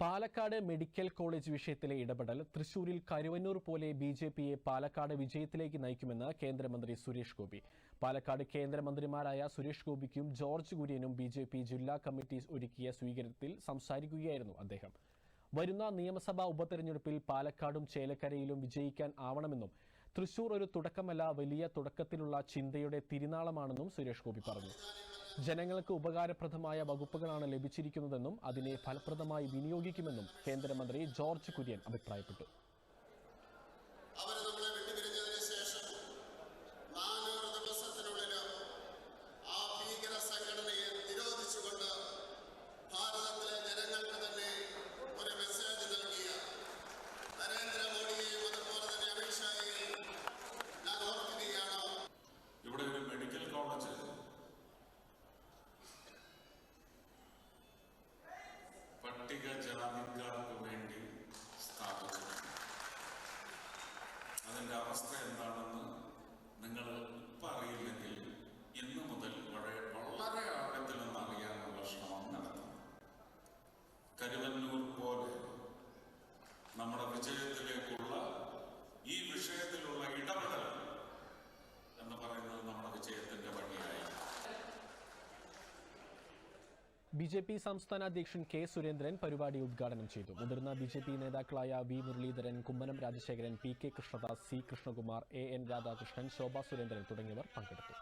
Palakkad medical college വിഷയത്തിലെ ഇടപെടൽ തൃശൂരിൽ കരുവന്നൂർ പോലെ ബി ജെ പിയെ പാലക്കാട് വിജയത്തിലേക്ക് നയിക്കുമെന്ന് കേന്ദ്രമന്ത്രി സുരേഷ് ഗോപി. പാലക്കാട് കേന്ദ്രമന്ത്രിമാരായ സുരേഷ് ഗോപിക്കും ജോർജ് കുര്യനും ബി ജെ പി ജില്ലാ കമ്മിറ്റി ഒരുക്കിയ സ്വീകരണത്തിൽ സംസാരിക്കുകയായിരുന്നു അദ്ദേഹം. വരുന്ന നിയമസഭാ ഉപതെരഞ്ഞെടുപ്പിൽ പാലക്കാടും ചേലക്കരയിലും വിജയിക്കാൻ ആവണമെന്നും തൃശൂർ ഒരു തുടക്കമല്ല വലിയ തുടക്കത്തിലുള്ള ചിന്തയുടെ തിരുനാളമാണെന്നും സുരേഷ് ഗോപി പറഞ്ഞു. ജനങ്ങൾക്ക് ഉപകാരപ്രദമായ വകുപ്പുകളാണ് ലഭിച്ചിരിക്കുന്നതെന്നും അതിനെ ഫലപ്രദമായി വിനിയോഗിക്കുമെന്നും കേന്ദ്രമന്ത്രി ജോർജ് കുര്യൻ അഭിപ്രായപ്പെട്ടു പട്ടികജാതിക്കാർക്ക് വേണ്ടി സ്ഥാപിച്ചു അതിന്റെ അവസ്ഥ എന്താണെന്ന് നിങ്ങൾ ഇപ്പം അറിയില്ലെങ്കിൽ ഇന്നു മുതൽ വളരെ വളരെ ആഴത്തിൽ നിന്ന് അറിയാനുള്ള ശ്രമം നടത്തണം കരുവന്നൂർ പോലെ നമ്മുടെ വിജയത്തിലേക്കുള്ള ഈ വിഷയത്തിലുള്ള ഇടപെടൽ ബി ജെ പി സംസ്ഥാന അധ്യക്ഷൻ കെ സുരേന്ദ്രൻ പരിപാടി ഉദ്ഘാടനം ചെയ്തു. മുതിർന്ന ബി ജെ പി നേതാക്കളായ V Muraleedharan Kummanam Rajasekharan P K Krishnadas C Krishnakumar A N Radhakrishnan Shobha Surendran തുടങ്ങിയവർ പങ്കെടുത്തു.